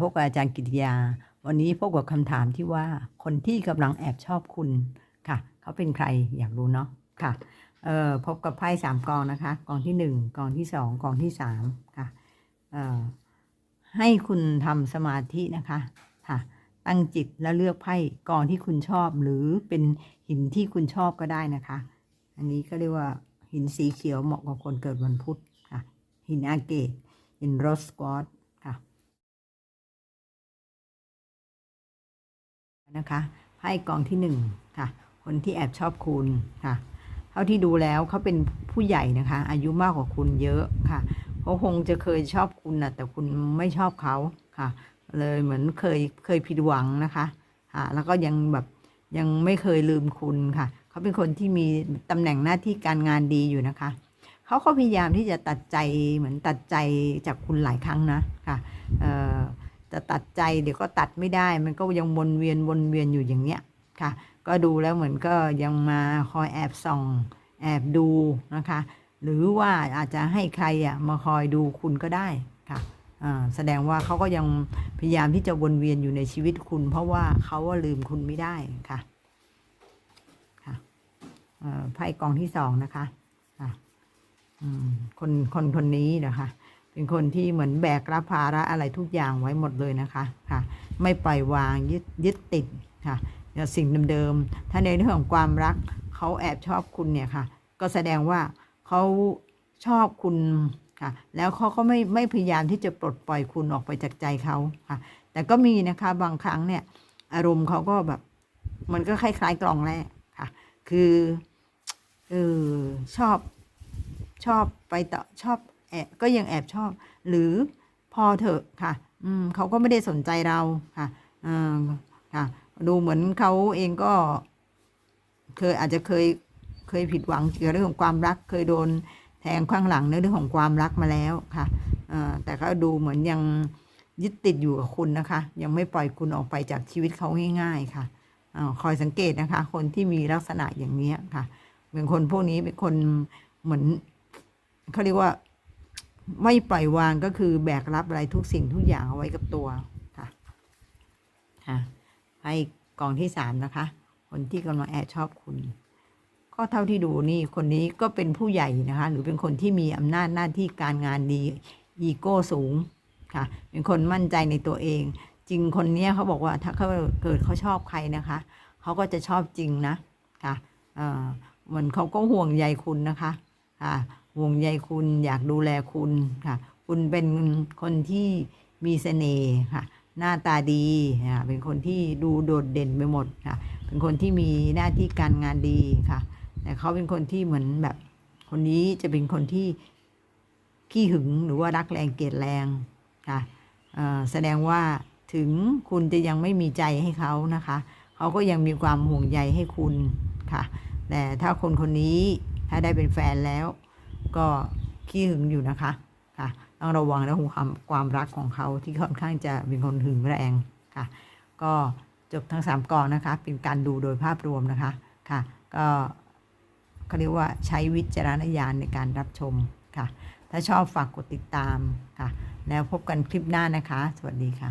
พบกับอาจารย์กิติยา วันนี้พบกับคำถามที่ว่าคนที่กำลังแอบชอบคุณค่ะ เขาเป็นใครอยากรู้เนาะค่ะเอ่อพบกับไพ่สามกองนะคะ กองที่หนึ่งกองที่สองกองที่สามค่ะเอ่อให้คุณทำสมาธินะคะค่ะ ตั้งจิตแล้วเลือกไพ่กองที่คุณชอบหรือเป็นหินที่คุณชอบก็ได้นะคะ อันนี้ก็เรียกว่าหินสีเขียวเหมาะกับคนเกิดวันพุธค่ะ หินอาเกตหินโรสกอต นะคะไพ่กองที่หนึ่งค่ะ คนที่แอบชอบคุณค่ะ เท่าที่ดูแล้วเขาเป็นผู้ใหญ่นะคะ อายุมากกว่าคุณเยอะค่ะเขาคงจะเคยชอบคุณนะแต่คุณไม่ชอบเขาค่ะ เลยเหมือนเคยเคยผิดหวังนะคะค่ะแล้วก็ยังแบบยังไม่เคยลืมคุณค่ะ เขาเป็นคนที่มีตำแหน่งหน้าที่การงานดีอยู่นะคะ เขาก็พยายามที่จะตัดใจเหมือนตัดใจจากคุณหลายครั้งนะค่ะเจะตัดใจเดี๋ยวก็ตัดไม่ได้ มันก็ยังวนเวียนวนเวียนอยู่อย่างเนี้ยค่ะ ก็ดูแล้วเหมือนก็ยังมาคอยแอบส่อง แอบดูนะคะ หรือว่าอาจจะให้ใครอะมาคอยดูคุณก็ได้ค่ะอ่าแสดงว่าเขาก็ยังพยายามที่จะวนเวียนอยู่ในชีวิตคุณ เพราะว่าเขาว่าลืมคุณไม่ได้ค่ะค่ะอ่อไพ่กองที่สองนะคะค่ะคนคนคนนี้นะคะ เป็นคนที่เหมือนแบกรับภาระอะไรทุกอย่างไว้หมดเลยนะคะค่ะ ไม่ปล่อยวางยึดยึดติดค่ะสิ่งเดิมๆถ้าในเรื่องของความรักเขาแอบชอบคุณเนี่ยค่ะ ก็แสดงว่าเขาชอบคุณค่ะ แล้วเขาก็ไม่ไม่พยายามที่จะปลดปล่อยคุณออกไปจากใจเขาค่ะ แต่ก็มีนะคะบางครั้งเนี่ย อารมณ์เขาก็แบบ มันก็คล้ายๆกล่องแรกค่ะ คือเออชอบชอบไปต่อชอบ ก็ยังแอบชอบ หรือพอเถอะค่ะ อืมเขาก็ไม่ได้สนใจเราค่ะอ่าค่ะ ดูเหมือนเขาเองก็ เคยอาจจะเคยเคยผิดหวังเกี่ยวกับเรื่องของความรัก เคยโดนแทงข้างหลังในเรื่องของความรักมาแล้วค่ะอ่แต่ก็ดูเหมือนยังยึดติดอยู่กับคุณนะคะ ยังไม่ปล่อยคุณออกไปจากชีวิตเขาง่าย ๆค่ะอคอยสังเกตนะคะ คนที่มีลักษณะอย่างนี้ค่ะเป็นคนพวกนี้เป็นคนเหมือนเขาเรียกว่า ไม่ปล่อยวางก็คือแบกรับอะไรทุกสิ่งทุกอย่างเอาไว้กับตัวค่ะค่ะให้กองที่สามนะคะ คนที่กำลังแอบชอบคุณ ก็เท่าที่ดูนี่คนนี้ก็เป็นผู้ใหญ่นะคะ หรือเป็นคนที่มีอำนาจหน้าที่การงานดีอีโก้สูงค่ะ เป็นคนมั่นใจในตัวเอง จริงคนนี้เขาบอกว่าถ้าเขาเกิดเขาชอบใครนะคะเขาก็จะชอบจริงนะค่ะเออเหมือนเขาก็ห่วงใยคุณนะคะค่ะ วงใยคุณอยากดูแลคุณค่ะ คุณเป็นคนที่มีเสน่ห์ค่ะ หน้าตาดีค่ะเป็นคนที่ดูโดดเด่นไปหมดค่ะ เป็นคนที่มีหน้าที่การงานดีค่ะ แต่เขาเป็นคนที่เหมือนแบบ คนนี้จะเป็นคนที่ขี้หึงหรือว่ารักแรงเกลียดแรงค่ะแสดงว่าถึงคุณจะยังไม่มีใจให้เขานะคะ เขาก็ยังมีความห่วงใยให้คุณค่ะ แต่ถ้าคนคนนี้ถ้าได้เป็นแฟนแล้ว ก็ขี้หึงอยู่นะคะค่ะต้องระวังเรื่องความความรักของเขาที่ค่อนข้างจะเป็นคนหึงแรงค่ะ ก็จบทั้งสามกองนะคะ เป็นการดูโดยภาพรวมนะคะค่ะ ก็เขาเรียกว่าใช้วิจารณญาณในการรับชมค่ะ ถ้าชอบฝากกดติดตามค่ะ แล้วพบกันคลิปหน้านะคะ สวัสดีค่ะ